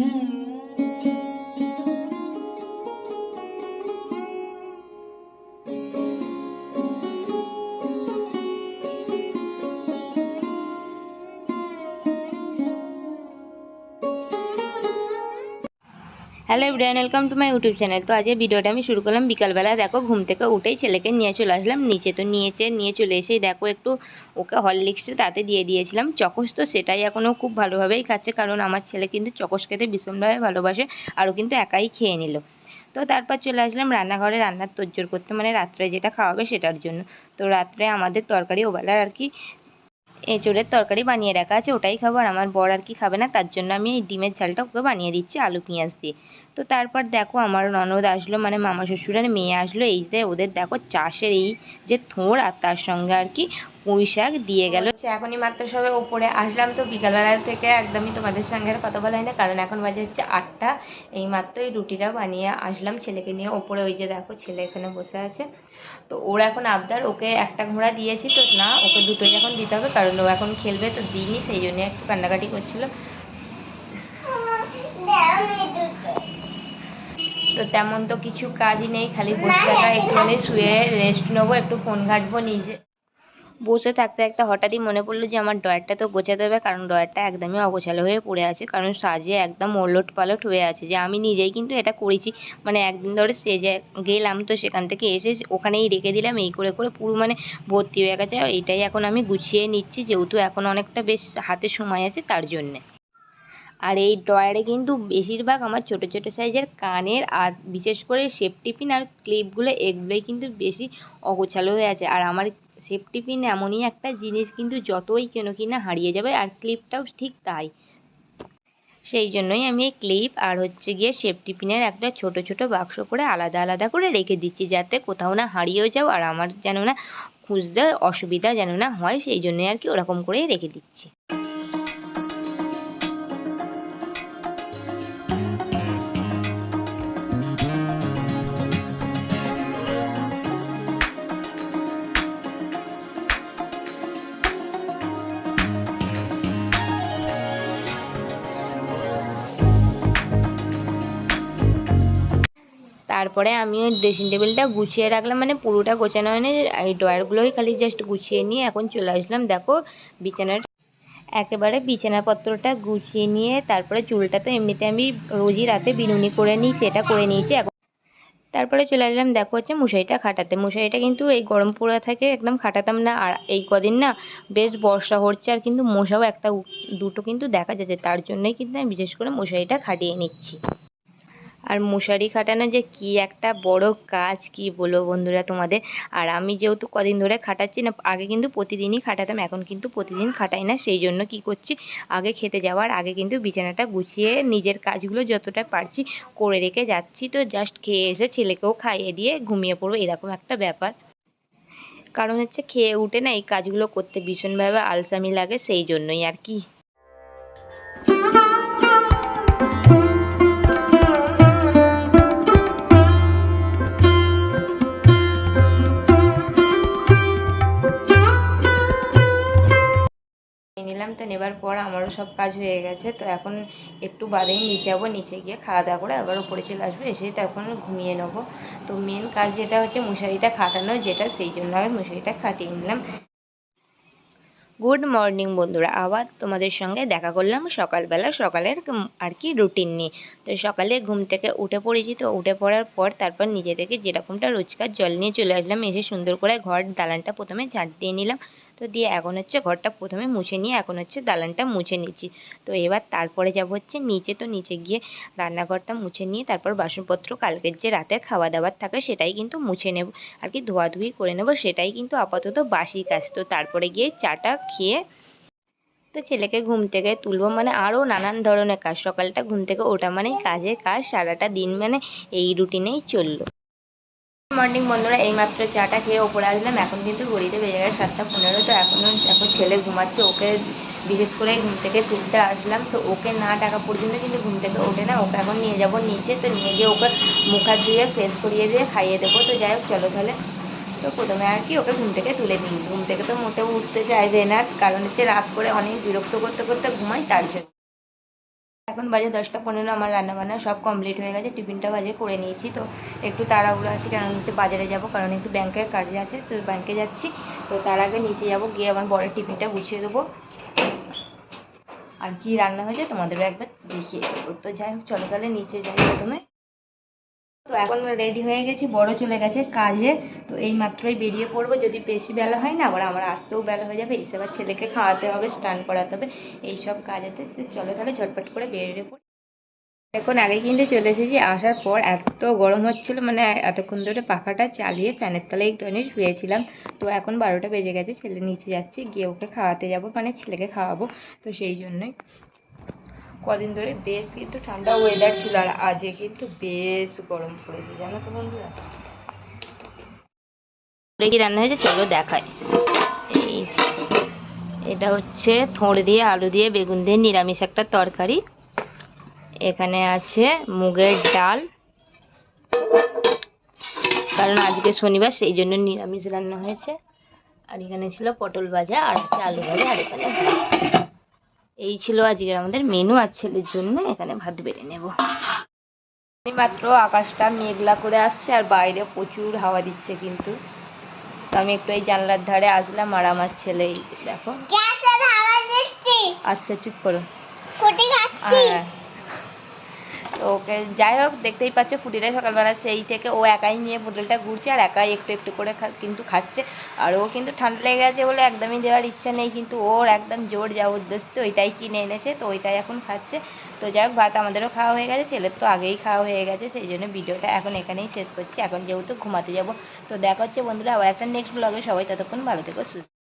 Mm. Hello everyone welcome to my YouTube channel তো আজকে ভিডিওটা আমি শুরু করলাম বিকালবেলা। দেখো, ঘুম থেকে উঠেই ছেলেকে নিয়ে চলে আসলাম। নিচে তো নিয়েছে নিয়ে চলে এসেই দেখো একটু ওকে হরলিক্সটা তাতে দিয়ে দিয়েছিলাম। চকস তো সেটাই এখনও খুব ভালোভাবেই খাচ্ছে, কারণ আমার ছেলে কিন্তু চকস খেতে ভীষণভাবে ভালোবাসে আরও কিন্তু একাই খেয়ে নিল। তো তারপর চলে আসলাম রান্নাঘরে রান্নার তোজ্জোর করতে। মানে রাত্রে যেটা খাওয়াবে সেটার জন্য। তো রাত্রে আমাদের তরকারি ওবেলার আর কি এঁচোড়ের তরকারি বানিয়ে রাখা আছে, ওটাই খাব। আর আমার বর আর কি খাবে না, তার জন্য আমি এই ডিমের ঝালটা ওকে বানিয়ে দিচ্ছি, আলু, পেঁয়াজ দিয়ে। তো তারপর দেখো, আমার ননদ আসলো মানে মামা শ্বশুরের মেয়ে আসলো, এই যে ওদের দেখো, চাষের এই যে থোড়, আর তার সঙ্গে আর কি পুঁই শাক দিয়ে গেল। এখনই মাত্র সবে ওপরে আসলাম তো বিকালবেলা থেকে একদমই তোমাদের সঙ্গে আর কথা বলা হয় না, কারণ এখন বাজে হচ্ছে আটটা। এই মাত্রই রুটিটা বানিয়ে আসলাম ছেলেকে নিয়ে। ওপরে ওই যে দেখো ছেলে এখানে বসে আছে। তো ওর এখন আবদার, ওকে একটা ঘোড়া দিয়েছি তো না, ওকে দুটোই এখন দিতে হবে, কারণ ও এখন খেলবে তো দিইনি, সেই জন্য একটু কান্নাকাটি করছিল। তো তেমন তো কিছু কাজই নেই, খালি বসে থাকা, একটুখানি শুয়ে রেস্ট নেব, একটু ফোন ঘাঁটবো নিজে। বসে থাকতে থাকতে হঠাৎই মনে পড়ল যে, আমার ড্রয়ারটা তো গোছাতে হবে, কারণ ড্রয়ারটা একদমই অগোছালো হয়ে পড়ে আছে, কারণ সাজিয়ে একদম ওলট পালট হয়ে আছে। যে, আমি নিজেই কিন্তু এটা করেছি মানে একদিন ধরে সেজে গেলাম তো সেখান থেকে এসে ওখানেই রেখে দিলাম, এই করে করে পুরো মানে ভর্তি হয়ে গেছে। আর এইটাই এখন আমি গুছিয়ে নিচ্ছি, যেহেতু এখন অনেকটা বেশ হাতে সময় আছে তার জন্যে। আর এই ড্রয়ারে কিন্তু বেশিরভাগ আমার ছোট ছোট সাইজের কানের আর বিশেষ করে সেফটি পিন আর ক্লিপগুলো এগুলোই কিন্তু বেশি অগোছালো হয়ে আছে। আর আমার সেফটি পিন এমনই একটা জিনিস কিন্তু যতই কেন কিনা হারিয়ে যাবে, আর ক্লিপটাও ঠিক তাই। সেই জন্যই আমি এই ক্লিপ আর হচ্ছে গিয়ে সেফটি পিনের একটা ছোট ছোট বাক্স করে আলাদা আলাদা করে রেখে দিচ্ছি যাতে কোথাও না হারিয়েও যাও আর আমার যেন না খুঁজতে অসুবিধা যেন না হয়, সেই জন্যই আর কি ওরকম করেই রেখে দিচ্ছি। তারপরে আমি ওই ড্রেসিং টেবিলটা গুছিয়ে রাখলাম মানে পুরোটা গোছানো হয়নি, এই ড্রয়ারগুলোই খালি জাস্ট গুছিয়ে নিয়ে এখন চলে আসলাম, দেখো বিছানার একেবারে বিছানাপত্রটা গুছিয়ে নিয়ে তারপরে চুলটা তো এমনিতে আমি রোজই রাতে বিনুনি করে নিই, সেটা করে নিয়েছি, এখন তারপরে চলে আসলাম, দেখো হচ্ছে মশারিটা খাটাতে, মশারিটা কিন্তু এই গরম পড়ে থাকে, একদম খাটাতাম না, আর এই কদিন না বেশ বর্ষা হচ্ছে, আর কিন্তু মশাও একটা দুটো কিন্তু দেখা যাচ্ছে, তার জন্যই কিন্তু আমি বিশেষ করে মশারিটা খাটিয়ে নিচ্ছি। আর মশারি খাটানো যে কি একটা বড় কাজ, কি বলব বন্ধুরা তোমাদের? আর আমি যেহেতু কদিন ধরে খাটাচ্ছি না, আগে কিন্তু প্রতিদিনই খাটাতাম, এখন কিন্তু প্রতিদিন খাটাই না, সেই জন্য কি করছি? আগে খেতে যাওয়ার আগে কিন্তু বিছানাটা গুছিয়ে নিজের কাজগুলো যতটা পারছি করে রেখে যাচ্ছি। তো জাস্ট খেয়ে এসে ছেলেকেও খাইয়ে দিয়ে ঘুমিয়ে পড়ব, এরকম একটা ব্যাপার। কারণ হচ্ছে খেয়ে উঠে না এই কাজগুলো করতে ভীষণভাবে আলসামি লাগে, সেই জন্যই আর কি। নিয়ে নেবার পর আমারও সব কাজ হয়ে গেছে, তো এখন একটু বাদেই নিচে যাব, নিচে গিয়ে খাওয়া দাওয়া করে আবার উপরে চলে আসব, এসেই তখন ঘুমিয়ে নেব। তো মেন কাজ যেটা হচ্ছে মশারিটা খাটানো, যেটা সেই জন্য আমি মশারিটা খাটিয়ে নিলাম। গুড মর্নিং বন্ধুরা, আবার তোমাদের সঙ্গে দেখা করলাম সকালবেলা সকালের আর কি রুটিন নিয়ে। তো সকালে ঘুম থেকে উঠে পড়েছি, তো উঠে পড়ার পর তারপর নিজে থেকে যেরকমটা রোজকার জল নিয়ে চলে আসলাম, এসে সুন্দর করে ঘর দালানটা প্রথমে ঝাঁট দিয়ে নিলাম। তো দিয়ে এখন হচ্ছে ঘরটা প্রথমে মুছে নিয়ে এখন হচ্ছে দালানটা মুছে নিচ্ছি। তো এবার তারপরে যাব হচ্ছে নিচে, তো নিচে গিয়ে রান্নাঘরটা মুছে নিয়ে তারপর বাসনপত্র কালকের যে রাতের খাওয়া দাওয়ার থাকে সেটাই কিন্তু মুছে নেব। আর কি ধোয়াধুয়ি করে নেব সেটাই কিন্তু আপাতত বাসি কাজ। তো তারপরে গিয়ে চাটা খেয়ে তো ছেলেকে ঘুম থেকে তুলবো। মানে আরও নানান ধরনের কাজ। সকালটা ঘুম থেকে ওঠা মানেই কাজের কাজ, সারাটা দিন মানে এই রুটিনেই চলল। মর্নিং বন্ধুরা, এইমাত্র চাটা খেয়ে ওপরে আসলাম। এখন কিন্তু ঘড়িতে বেজে গেছে সাতটা পনেরো, তো এখনও এখন ছেলে ঘুমাচ্ছে, ওকে বিশেষ করে ঘুম থেকে তুলতে আসলাম। তো ওকে না টাকা পর্যন্ত কিন্তু ঘুম থেকে ওঠে না, ওকে এখন নিয়ে যাব নিচে। তো নিয়ে গিয়ে ওকে মুখ হাত ধুয়ে ফ্রেশ করিয়ে দিয়ে খাইয়ে দেবো। তো যাই হোক, চলো তাহলে। তো প্রথমে আর কি ওকে ঘুম থেকে তুলে নিই। ঘুম থেকে তো মোটেও উঠতে চাইবে না, কারণ হচ্ছে রাত করে অনেক বিরক্ত করতে করতে ঘুমাই, তার জন্য। এখন বাজে দশটা পনেরো, আমার রান্না বান্না সব কমপ্লিট হয়ে গেছে, টিফিনটা বাজে করে নিয়েছি তো। একটু তাড়াহুড়ো আছে, কারণ হচ্ছে বাজারে যাব, কারণ একটু ব্যাংকের কাজে আছে, তো ব্যাংকে যাচ্ছি। তো তার আগে নিচে যাব, গিয়ে আমার বড়ের টিফিনটা গুছিয়ে দেবো। আর কি রান্না হয়েছে তোমাদেরও একবার দেখিয়ে দেবো। তো যাই হোক, চলো তাহলে নিচে যাই প্রথমে। তো এখন রেডি হয়ে গেছি, বড় চলে গেছে কাজে। তো এই মাত্রই বেরিয়ে পড়ব, যদি বেশি বেলা হয় না, আবার আমার আসতেও বেলা হয়ে যাবে আবার ছেলেকে খাওয়াতে হবে, স্নান করাতে হবে এইসব কাজেতে। তো চলো তাহলে ঝটপট করে বেরিয়ে পড়ি। এখন আগে কিন্তু চলে এসেছি, আসার পর এত গরম হচ্ছিল মানে এতক্ষণ ধরে পাখাটা চালিয়ে ফ্যানের তলায় একটুখানি শুয়েছিলাম। তো এখন বারোটা বেজে গেছে, ছেলে নিচে যাচ্ছে, গিয়ে ওকে খাওয়াতে যাব মানে ছেলেকে খাওয়াবো, তো সেই জন্যই। কদিন ধরে বেশ কিন্তু ঠান্ডা ওয়েদার ছিল আর আজকে কিন্তু বেশ গরম পড়েছে, জানো তো বন্ধুরা? কি রান্না হয়েছে? চলো দেখায় এই এটা হচ্ছে থোড় দিয়ে, আলু দিয়ে, বেগুন দিয়ে নিরামিষ একটা তরকারি। এখানে আছে মুগের ডাল। কারণ আজকে শনিবার, সেই জন্য নিরামিষ রান্না হয়েছে। আর এখানে ছিল পটল ভাজা আর হচ্ছে আলু ভাজা আর এখানে। এই ছিল আজকের আমাদের মেনু আর ছেলের জন্য। এখানে ভাত বেড়ে নেব। মাত্র আকাশটা মেঘলা করে আসছে আর বাইরে প্রচুর হাওয়া দিচ্ছে কিন্তু। তো আমি একটু এই জানলার ধারে আসলাম আর আমার ছেলে দেখো। আচ্ছা চুপ করো। হ্যাঁ। তো ওকে, যাই হোক, দেখতেই পাচ্ছ পুটিটা সকালবেলা সেই থেকে ও একাই নিয়ে পুতুলটা ঘুরছে আর একাই একটু একটু করে কিন্তু খাচ্ছে। আর ও কিন্তু ঠান্ডা লেগে গেছে বলে একদমই দেওয়ার ইচ্ছা নেই, কিন্তু ওর একদম জোর জবরদস্তি ওইটাই কিনে এনেছে, তো ওইটাই এখন খাচ্ছে। তো যাই হোক, ভাত আমাদেরও খাওয়া হয়ে গেছে, ছেলের তো আগেই খাওয়া হয়ে গেছে, সেই জন্য ভিডিওটা এখন এখানেই শেষ করছি। এখন যেহেতু ঘুমাতে যাব, তো দেখা হচ্ছে বন্ধুরা আবার একটা নেক্সট ব্লগে সবাই ততক্ষণ ভালো থেকো, সুস্থ